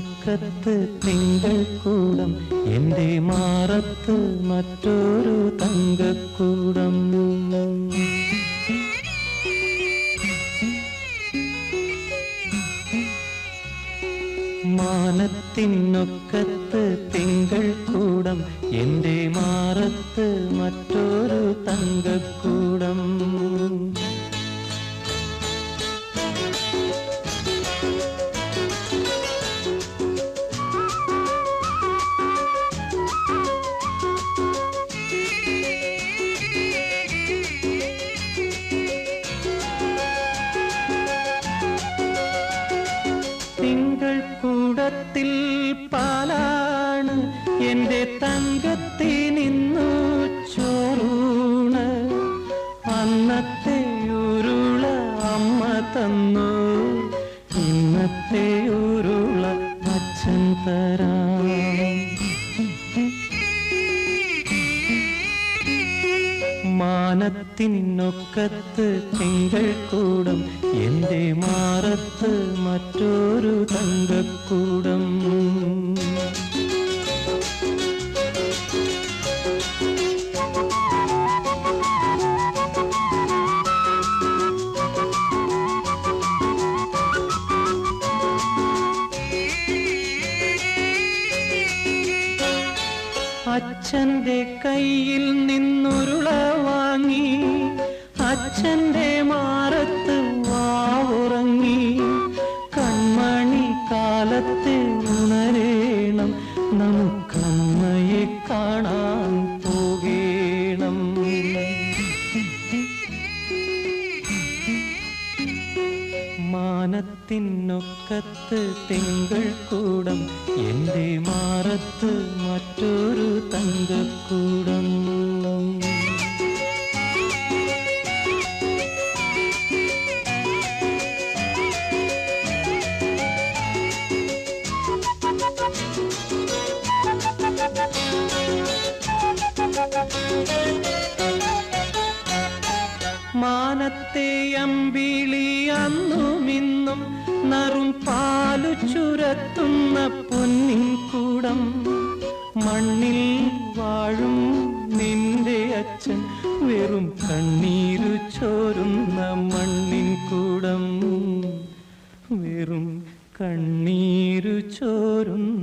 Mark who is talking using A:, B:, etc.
A: മാനത്തിനൊക്കത്ത് തിങ്കൾ കൂടം എന്റെ മാറത്ത് മറ്റൊരു തങ്കക്കൂടം. മാനത്തിനൊക്കത്ത് തിങ്കൾ കൂടം എന്റെ പാലാണ് തങ്കത്തി തങ്കത്തിനിന്നു ചോറൂണ്. അന്നത്തെ ഉരുള അമ്മ തന്നു. ഇന്നത്തെ ഉരുള അച്ഛൻ തരാ. മാനത്തിനൊക്കത്ത് തിങ്കൾ കൂടം. എന്റെ മാറത്ത് മറ്റൊരു തങ്കക്കൂടം. അച്ഛന്റെ കയ്യിൽ നിന്നുരുള വാങ്ങി അച്ഛന്റെ മാറത്ത് വാവുറങ്ങി കൺമണി കാലത്തെ ഉണരേണം നമുക്കമ്മയെ മാനത്തിനൊക്കത്ത് തിങ്കൾ കൂടം. എന്റെ മാറത്ത് മറ്റൊരു തങ്കക്കൂടം. മാനത്തെ അമ്പിളി അന്നുമിന്നും നറും പാലു ചുരത്തുന്ന പൊന്നിൻ കൂടം. മണ്ണിൽ വാഴും നിന്റെ അച്ഛൻ വെറും കണ്ണീരു ചോരുന്ന മണ്ണിൻ കൂടം. വെറും കണ്ണീരു ചോരുന്ന